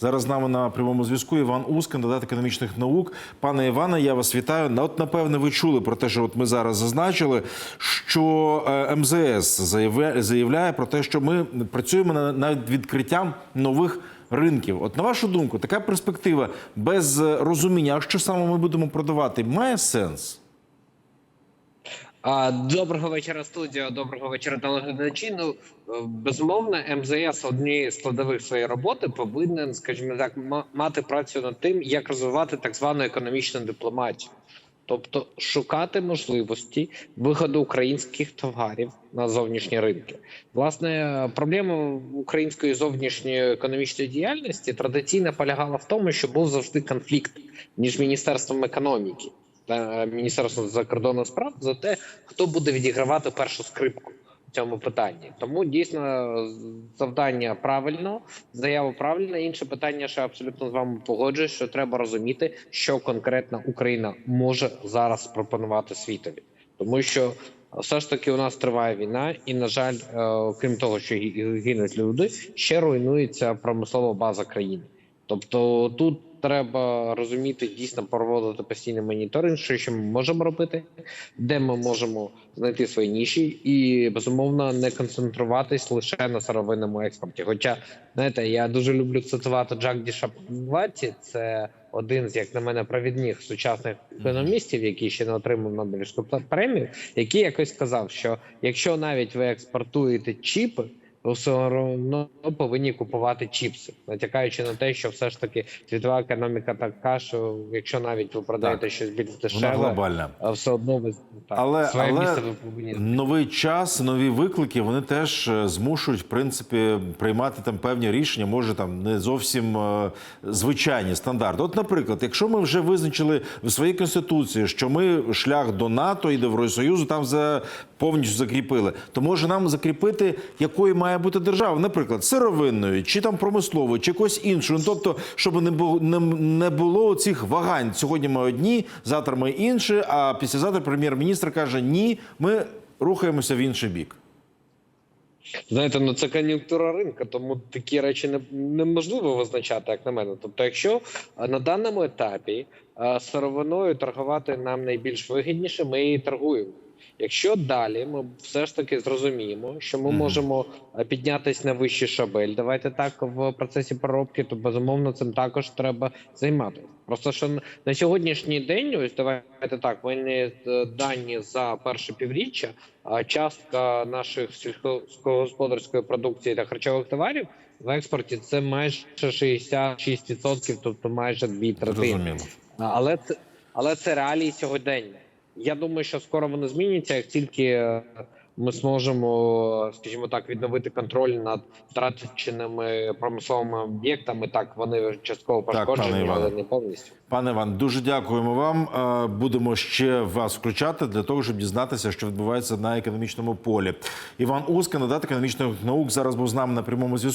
Зараз з нами на прямому зв'язку Іван Ус, кандидат економічних наук. Пане Іване, я вас вітаю. От напевне, ви чули про те, що от ми зараз зазначили, що е, МЗС заявляє, про те, що ми працюємо на- над відкриттям нових ринків. От на вашу думку, така перспектива без е, розуміння, а що саме ми будемо продавати, має сенс? Доброго вечора, студія. Доброго вечора, телеглядачі. Ну е, безумовно, МЗС однією з складових своєї роботи повинен, скажімо так, ма- мати працю над тим, як розвивати так звану економічну дипломатію, тобто шукати можливості виходу українських товарів на зовнішні ринки. Власне, проблема української зовнішньої економічної діяльності традиційно полягала в тому, що був завжди конфлікт між міністерством економіки та Міністерством закордонних справ за те, хто буде відігравати першу скрипку в цьому питанні. Тому дійсно завдання правильно, заява правильна. Інше питання, що я абсолютно з вами погоджуюсь, що треба розуміти, що конкретно Україна може зараз пропонувати світові, тому що. Все ж таки у нас триває війна, і на жаль, е, крім того, що гинуть люди, ще руйнується промислова база країни. Тобто тут треба розуміти дійсно проводити постійний моніторинг, що, що ми можемо робити, де ми можемо знайти свої ніші, і безумовно не концентруватись лише на сировинному експорті. Хоча знаєте, я дуже люблю цитувати Джагдіша Павлаті, це один з, як на мене, провідних сучасних економістів, який ще не отримав Нобелівську премію, який якось сказав, що якщо навіть ви експортуєте чіпи. Все одно повинні купувати чіпси, натякаючи на те, що все ж таки світова економіка така, що якщо навіть ви продаєте Так. щось більш Вона дешеве, глобальна. все одно ви так, Але, своє але місце ви повинні новий час, нові виклики, вони теж е, змушують в принципі приймати там певні рішення, може там не зовсім е, звичайні стандарти. От, наприклад, якщо ми вже визначили в своїй конституції, що ми шлях до НАТО і до Євросоюзу там за повністю закріпили, то може нам закріпити, якою має бути держава, наприклад, сировинною, чи там промисловою, чи якось іншою. Ну, тобто, щоб не було не, не було цих вагань. Сьогодні ми одні, завтра ми інші. А післязавтра прем'єр-міністр каже: ні, ми рухаємося в інший бік. Знаєте, ну це кон'юнктура ринку, тому такі речі не, неможливо визначати, як на мене. Тобто, якщо е, на даному етапі е, сировиною торгувати нам найбільш вигідніше, ми її торгуємо. Якщо далі ми все ж таки зрозуміємо, що ми Мгм. можемо е, піднятися на вищий шабель, давайте так в процесі переробки, то безумовно цим також треба займатися. Просто що на- сьогоднішній день, ось давайте так, мені е, дані за перше півріччя, а частка наших сільськогосподарської продукції та харчових товарів в експорті це майже 66%, тобто майже дві третини. Але це але це реалії сьогодення. Я думаю, що скоро вони зміняться, як тільки е, ми зможемо, скажімо так, відновити контроль над втраченими промисловими об'єктами. Так вони частково Так, пошкоджені, Іване. але не повністю. Пане Іван, дуже дякуємо вам. Е, Будемо ще вас включати для того, щоб дізнатися, що відбувається на економічному полі. Іван Ус, кандидат економічних наук, зараз був з нами на прямому зв'язку.